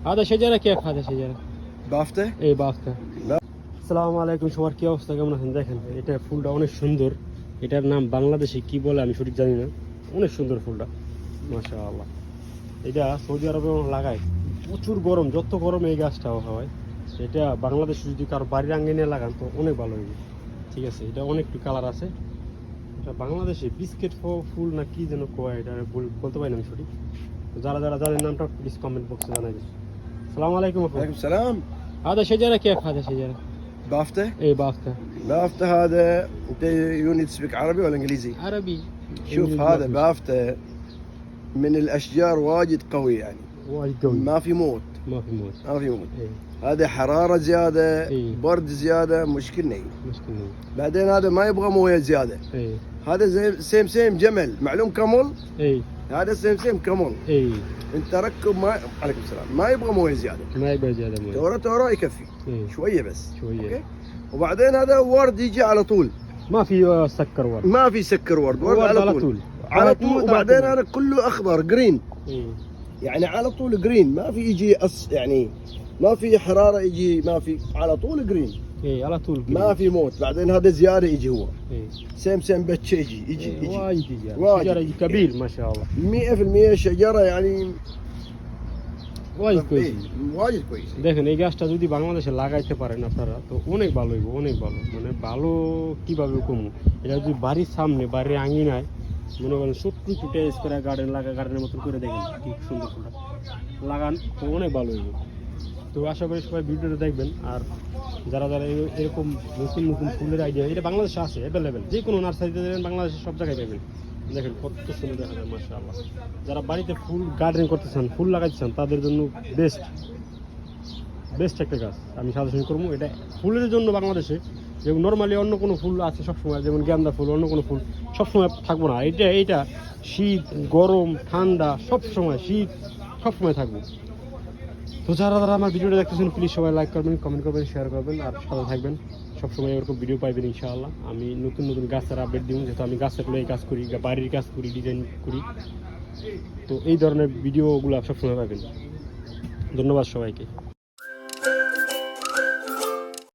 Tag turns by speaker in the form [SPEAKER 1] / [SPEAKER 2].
[SPEAKER 1] هذا شجرة كيف هذا شجرة؟
[SPEAKER 2] بافته
[SPEAKER 1] এই বাফটা আসসালামু আলাইকুম সবার কি অবস্থা কেমন আছেন দেখেন এটা ফুলটা অনেক সুন্দর এটার নাম বাংলাদেশে কি বলে আমি সঠিক জানি না অনেক সুন্দর ফুলটা মাশাআল্লাহ এটা সৌদি আরবে লাগায় প্রচুর গরম যত গরম এই গাছটা হয় এটা বাংলাদেশে যদি কারো বাড়ির আঙ্গিনে লাগান তো অনেক ভালো হবে ঠিক আছে এটা অনেক কালার আছে এটা বাংলাদেশে বিস্কিট ফুল না কি যেন কয় এটা বল- বলতে পারি না আমি সঠিক তো যারা যারা জানেন নামটা প্লিজ কমেন্ট বক্সে জানাই দিন السلام عليكم أخوي.
[SPEAKER 2] عليكم السلام.
[SPEAKER 1] هذا شجرة كيف هذا شجرة؟
[SPEAKER 2] بافتة؟
[SPEAKER 1] اي بافتة.
[SPEAKER 2] بافتة هذا أنت يوني تسبك عربي ولا إنجليزي؟
[SPEAKER 1] عربي.
[SPEAKER 2] شوف هذا بافتة من الأشجار واجد قوي يعني.
[SPEAKER 1] واجد قوي.
[SPEAKER 2] ما في موت.
[SPEAKER 1] ما في موت.
[SPEAKER 2] ما في موت.
[SPEAKER 1] إيه؟
[SPEAKER 2] هذا حرارة زيادة
[SPEAKER 1] إيه؟
[SPEAKER 2] برد زيادة مشكلة ني
[SPEAKER 1] مشكلة
[SPEAKER 2] بعدين هذا ما يبغى موية زيادة.
[SPEAKER 1] إيه؟
[SPEAKER 2] هذا زي سيم سيم جمل. معلوم كمل؟
[SPEAKER 1] اي
[SPEAKER 2] هذا سيم سيم كمل
[SPEAKER 1] إيه
[SPEAKER 2] انت ركب ما عليكم السلام. ما يبغى مويه زياده
[SPEAKER 1] ما يبقى زيادة موت
[SPEAKER 2] تورا تورا يكفي.
[SPEAKER 1] إيه
[SPEAKER 2] شوية بس.
[SPEAKER 1] شوية.
[SPEAKER 2] أوكي؟ وبعدين هذا ورد يجي على طول.
[SPEAKER 1] ما في سكر ورد
[SPEAKER 2] ما في سكر ورد ورد,
[SPEAKER 1] ورد
[SPEAKER 2] على, طول. على
[SPEAKER 1] على
[SPEAKER 2] طول
[SPEAKER 1] طول،
[SPEAKER 2] وبعدين
[SPEAKER 1] على
[SPEAKER 2] هذا كله أخضر جرين
[SPEAKER 1] إيه
[SPEAKER 2] يعني على طول جرين ما في يجي أص يعني ما في حرارة يجي ما في على طول جرين
[SPEAKER 1] ايه على طول
[SPEAKER 2] ما في موت بعدين هذا زياده يجي هو
[SPEAKER 1] ايه
[SPEAKER 2] سيم سيم بتش يجي يجي
[SPEAKER 1] إيه،
[SPEAKER 2] يجي
[SPEAKER 1] وايد يجي
[SPEAKER 2] وايد.
[SPEAKER 1] شجرة كبير ما شاء الله
[SPEAKER 2] 100% شجره يعني
[SPEAKER 1] وايد كويس
[SPEAKER 2] إيه، وايد كويس
[SPEAKER 1] দেখেন এই গাছটা যদি বাংলাদেশে লাগাইতে পারেন আপনারা তো অনেক ভালো হইব অনেক ভালো মানে ভালো কিভাবে কমু এটা যদি বাড়ির সামনে বাড়ির আঙিনায় মনে করেন ছোট্ট ছুটে স্প্রে গার্ডেন লাগা গার্ডেনের মতন করে দেখেন কি সুন্দর ফুলটা লাগান তো অনেক ভালো হইব তো আশা করি সবাই ভিডিওটা দেখবেন। আর যারা যারা এরকম নতুন নতুন ফুলের আইডিয়া এটা বাংলাদেশে আছে অ্যাভেলেবেল যে কোনো নার্সারিতে দেবেন বাংলাদেশে সব জায়গায় পাবেন। দেখেন কত সুন্দর দেখা যায় মাশাআল্লাহ। যারা বাড়িতে ফুল গার্ডেন করতে চান, ফুল লাগাইতে চান, তাদের জন্য বেস্ট বেস্ট একটা গাছ আমি সাজেশন করব। এটা ফুলের জন্য বাংলাদেশে, যেমন নর্মালি অন্য কোনো ফুল আছে সবসময়, যেমন গেন্দা ফুল, অন্য কোনো ফুল সবসময় থাকব না। এটা এইটা শীত, গরম, ঠান্ডা সব সময় শীত, সবসময় থাকব। তো যারা যারা আমার ভিডিওটা দেখতেছেন প্লিজ সবাই লাইক করবেন কমেন্ট করবেন শেয়ার করবেন, আর সাথে থাকবেন। সবসময় এরকম ভিডিও পাইবেন ইনশাআল্লাহ। আমি নতুন নতুন গাছের আপডেট দিব, যেহেতু আমি গাছের লয়ে কাজ করি বাড়ির কাজ করি ডিজাইন করি। তো এই ধরনের ভিডিওগুলো সবসময় পাবেন। ধন্যবাদ সবাইকে।